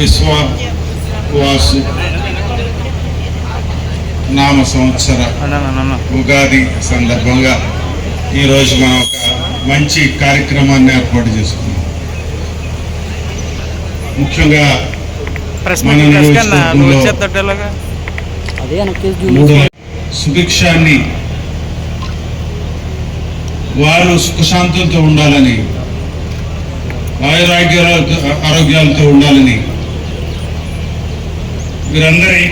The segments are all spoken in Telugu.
విశ్వవాసు నామ సంవత్సర ఉగాది సందర్భంగా ఈరోజు మనం ఒక మంచి కార్యక్రమాన్ని ఏర్పాటు చేసుకున్నాం. ముఖ్యంగా సుభిక్షాన్ని వారు సుఖశాంతులతో ఉండాలని ఆయురాగ్యాలతో ఆరోగ్యాలతో ఉండాలని వీరందరి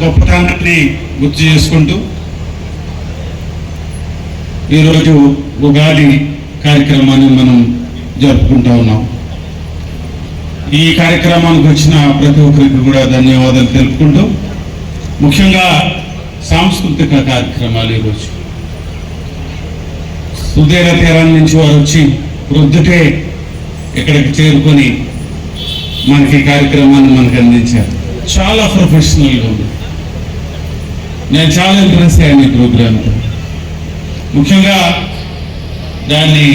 గొప్పతనాన్ని గుర్తు చేసుకుంటూ ఈరోజు ఉగాది కార్యక్రమాన్ని మనం జరుపుకుంటా ఉన్నాం. ఈ కార్యక్రమానికి వచ్చిన ప్రతి ఒక్కరికి కూడా ధన్యవాదాలు తెలుపుకుంటూ ముఖ్యంగా సాంస్కృతిక కార్యక్రమాలు ఈరోజు. సుదీర తీరం నుంచి వారు వచ్చి ప్రొద్దుటే ఇక్కడికి చేరుకొని మనకి ఈ కార్యక్రమాన్ని మనకు అందించారు. చాలా ప్రొఫెషనల్గా ఉంది. నేను చాలా ఇంప్రెస్ అయ్యాను ఈ ప్రోగ్రాంతో ముఖ్యంగా దాన్ని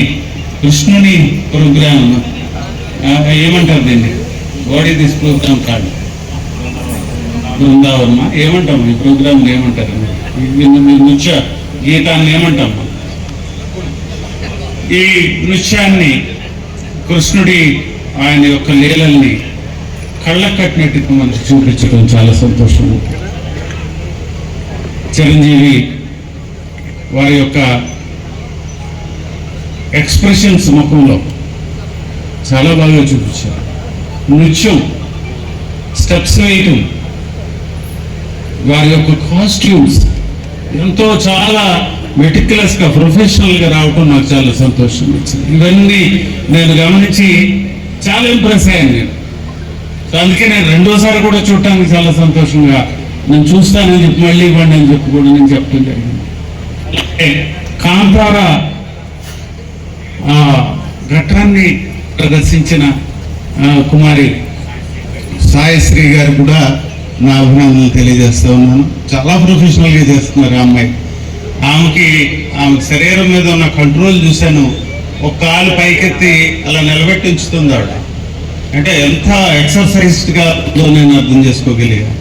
కృష్ణుని ప్రోగ్రామ్ ఏమంటారు దీన్ని? బాడీ దిస్ ప్రోగ్రామ్ కాదు. బృందావనమ ఏమంటాం? ఈ ప్రోగ్రామ్ ఏమంటారు? ఈ నృత్య గీతాన్ని ఏమంటాం? ఈ నృత్యాన్ని కృష్ణుడి ఆయన యొక్క లీలల్ని కళ్ళ కట్టినట్టు మనకు చూపించడం చాలా సంతోషం. చిరంజీవి వారి యొక్క ఎక్స్ప్రెషన్స్ ముఖంలో చాలా బాగా చూపించారు. నృత్యం స్టెప్స్ వేయటం వారి యొక్క కాస్ట్యూమ్స్ ఎంతో చాలా మెటిక్యులస్గా ప్రొఫెషనల్గా ప్రొఫెషనల్గా రావటం నాకు చాలా సంతోషం ఇచ్చింది ఇవన్నీ నేను గమనించి చాలా ఇంప్రెస్ అయ్యాను నేను. అందుకే నేను రెండోసారి కూడా చూడటానికి చాలా సంతోషంగా నేను చూస్తానని చెప్పి మళ్ళీ ఇవ్వండి అని చెప్పి కూడా నేను చెప్పడం జరిగింది. అలాగే కాంతార ఆ, ఘట్టాన్ని ప్రదర్శించిన కుమారి సాయశ్రీ గారు కూడా నా అభినందనలు తెలియజేస్తా ఉన్నాను. చాలా ప్రొఫెషనల్గా చేస్తున్నారు ఆ అమ్మాయి. ఆమెకి ఆమె శరీరం మీద ఉన్న కంట్రోల్ చూశాను. ఒక కాలు పైకెత్తి అలా నిలబెట్టి ఉంచుతుంది ఆవిడ. అంటే ఎంత ఎక్సర్సైజ్డ్గా ఉందో నేను అర్థం చేసుకోగలిగా.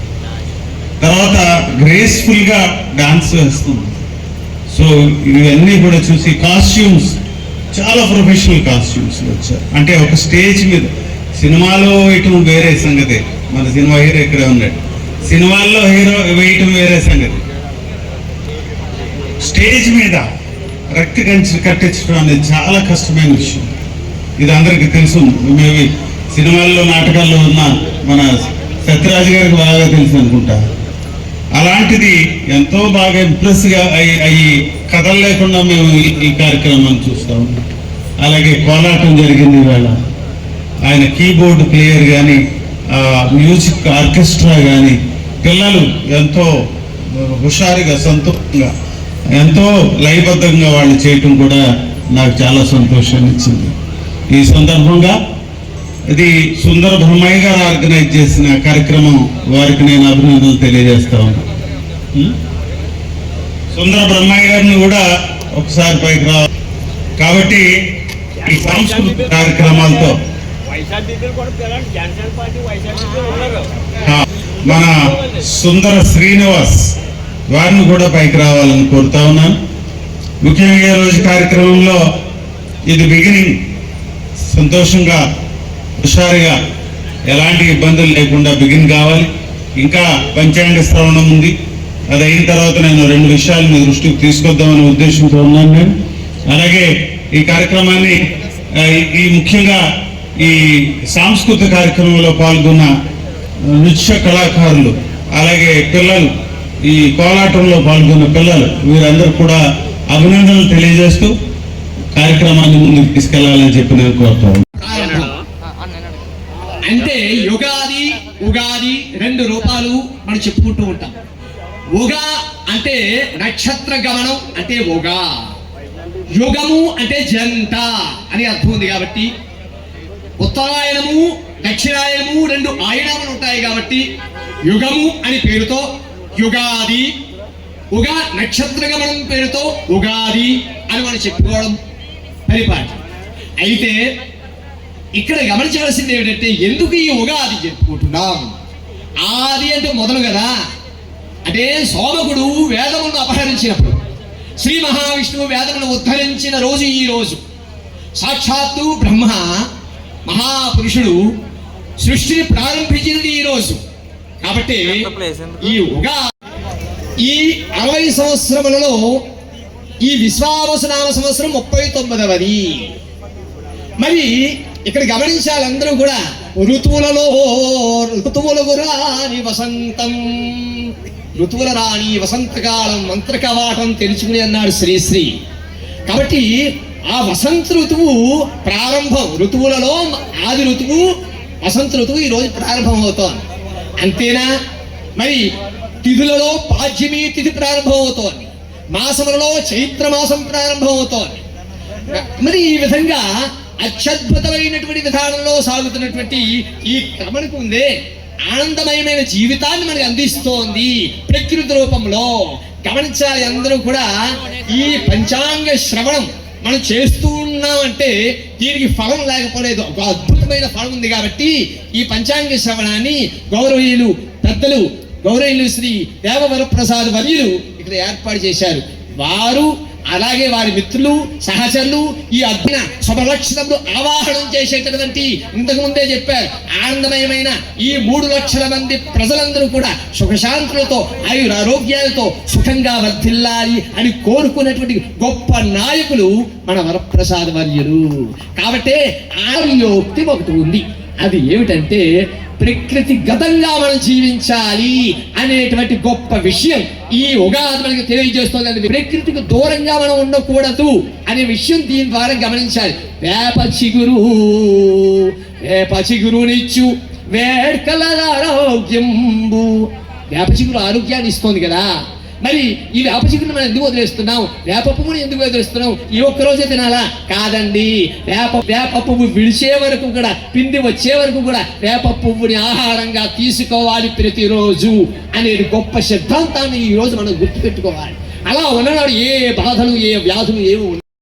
తర్వాత గ్రేస్ఫుల్గా డాన్స్ వేస్తుంది. సో ఇవన్నీ కూడా చూసి కాస్ట్యూమ్స్ చాలా ప్రొఫెషనల్ కాస్ట్యూమ్స్ వచ్చారు అంటే ఒక స్టేజ్ మీద సినిమాలో వేయటం వేరే సంగతి. మన సినిమా హీరో ఇక్కడే ఉన్నాడు. సినిమాల్లో హీరో వేయటం వేరే సంగతి. స్టేజ్ మీద రక్తి కంచి కట్టించడం అనేది చాలా కష్టమైన విషయం. ఇది అందరికీ తెలుసు. మేబీ సినిమాల్లో నాటకాల్లో ఉన్న మన సత్యరాజు గారికి బాగా తెలుసు అనుకుంటా. అలాంటిది ఎంతో బాగా ఇంప్రెస్గా అయ్యి అయ్యి కథలు లేకుండా మేము ఈ- కార్యక్రమాన్ని చూస్తాం అలాగే కోలాటం జరిగింది ఇవాళ. ఆయన కీబోర్డ్ ప్లేయర్ కానీ మ్యూజిక్ ఆర్కెస్ట్రా కానీ పిల్లలు ఎంతో హుషారుగా సంతోషంగా ఎంతో లయబద్ధంగా వాళ్ళు చేయటం కూడా నాకు చాలా సంతోషాన్ని ఇచ్చింది ఈ సందర్భంగా ఇది సుందర బ్రహ్మయ్య గారు ఆర్గనైజ్ చేసిన కార్యక్రమం వారికి నేను అభినందనలు తెలియజేస్తా ఉన్నా? సుందర బ్రహ్మయ్య గారిని కూడా ఒకసారి పైకి రా. కాబట్టి ఈ సాంస్కృతిక కార్యక్రమాలతో మన సుందర శ్రీనివాస్ వారిని కూడా పైకి రావాలని కోరుతా ఉన్నాను. ముఖ్యంగా ఈ రోజు కార్యక్రమంలో ఇది బిగినింగ్ సంతోషంగా హుషారుగా ఎలాంటి ఇబ్బందులు లేకుండా బిగిన్ కావాలి. ఇంకా పంచాంగ శ్రవణం ఉంది. అది అయిన తర్వాత నేను రెండు విషయాలు మీ దృష్టికి తీసుకొద్దామనే ఉద్దేశంతో ఉన్నాను నేను. అలాగే ఈ కార్యక్రమాన్ని ఈ ముఖ్యంగా ఈ సాంస్కృతిక కార్యక్రమంలో పాల్గొన్న నృత్య కళాకారులు అలాగే పిల్లలు ఈ కోలాటంలో పాల్గొన్న పిల్లలు వీరందరూ కూడా అభినందనలు తెలియజేస్తూ కార్యక్రమాన్ని ముందుకు తీసుకెళ్ళాలని చెప్పి నేను కోరుతాను అంటే యుగాది ఉగాది రెండు రూపాలు మనం చెప్పుకుంటూ ఉంటాం. ఉగా అంటే నక్షత్ర గమనం అంటే ఉగా యుగము అంటే జంట అని అర్థం ఉంది కాబట్టి ఉత్తరాయణము దక్షిణాయనము రెండు ఆయనములు ఉంటాయి కాబట్టి యుగము అని పేరుతో యుగాది ఉగా నక్షత్ర గమనం పేరుతో ఉగాది అని మనం చెప్పుకోవడం పరిపాటి. అయితే ఇక్కడ గమనించవలసింది ఏమిటంటే ఎందుకు ఈ ఉగాది చెప్పుకుంటున్నాం? ఆది అంటే మొదలు కదా? అంటే సోమకుడు వేదములను అపహరించినప్పుడు శ్రీ మహావిష్ణువు వేదమును ఉద్ధరించిన రోజు ఈ రోజు. సాక్షాత్తు బ్రహ్మ మహాపురుషుడు సృష్టిని ప్రారంభించినది ఈ రోజు. కాబట్టి ఈ ఉగా ఈ అరవై సంవత్సరములలో ఈ విశ్వావసనామ సంవత్సరం ముప్పై తొమ్మిదవది. మరి ఇక్కడ గమనించాలి అందరూ కూడా ఋతువులలో ఋతువులకు రాని వసంతం. ఋతువుల రాణి వసంతకాలం మంత్రకవాటం తెలుసుకుని అన్నాడు శ్రీశ్రీ కాబట్టి ఆ వసంత ఋతువు ప్రారంభం ఋతువులలో ఆది ఋతువు వసంత ఋతువు ఈరోజు ప్రారంభం అవుతోంది అంతేనా? మరి తిథులలో పాడ్యమి తిథి ప్రారంభం అవుతోంది మాసములలో చైత్ర మాసం ప్రారంభం అవుతోంది మరి ఈ విధంగా అత్యద్భుతమైనటువంటి విధానంలో సాగుతున్నటువంటి ఈ క్రమణకు ఉందే ఆనందమయమైన జీవితాన్ని మనకు అందిస్తోంది ప్రకృతి రూపంలో. గమనించాలి అందరూ కూడా ఈ పంచాంగ శ్రవణం మనం చేస్తూ ఉన్నామంటే దీనికి ఫలం లేకపోలేదు. ఒక అద్భుతమైన ఫలం ఉంది కాబట్టి ఈ పంచాంగ శ్రవణాన్ని గౌరవీయులు పెద్దలు గౌరవీయులు శ్రీ దేవవరప్రసాద్ వర్యులు ఇక్కడ ఏర్పాటు చేశారు. వారు అలాగే వారి మిత్రులు సహచరులు ఈ అద్భుత శుభలక్షణములు ఆవాహనం చేసేటటువంటి ఇంతకు ముందే చెప్పారు. ఆనందమయమైన ఈ మూడు లక్షల మంది ప్రజలందరూ కూడా సుఖశాంతులతో ఆయుర ఆరోగ్యాలతో సుఖంగా వర్ధిల్లాలి అని కోరుకునేటువంటి గొప్ప నాయకులు మన వరప్రసాద్ వర్యులు. కాబట్టి ఆర్యోక్తి ఒకటి ఉంది. అది ఏమిటంటే ప్రకృతి గతంగా మనం జీవించాలి అనేటువంటి గొప్ప విషయం ఈ ఉగాది మనకు తెలియజేస్తుంది ప్రకృతికి దూరంగా మనం ఉండకూడదు అనే విషయం దీని ద్వారా గమనించాలి. వేప చిగురు వేప చిగురునిచ్చు వేడ్కల ఆరోగ్యంబు. వేప చిగురు ఆరోగ్యాన్ని ఇస్తుంది కదా. మరి ఈ వేప మనం ఎందుకు వదిలేస్తున్నాం వేప పువ్వుని ఎందుకు వదిలేస్తున్నాం ఈ ఒక్క రోజే తినాలా? కాదండి. వేప వేప పువ్వు విడిచే వరకు కూడా పిండి వచ్చే వరకు కూడా వేప పువ్వుని ఆహారంగా తీసుకోవాలి ప్రతిరోజు అనేది గొప్ప సిద్ధాంతాన్ని ఈ రోజు మనం గుర్తుపెట్టుకోవాలి. అలా ఉన్నవాడు ఏ బాధలు ఏ వ్యాధులు ఏమి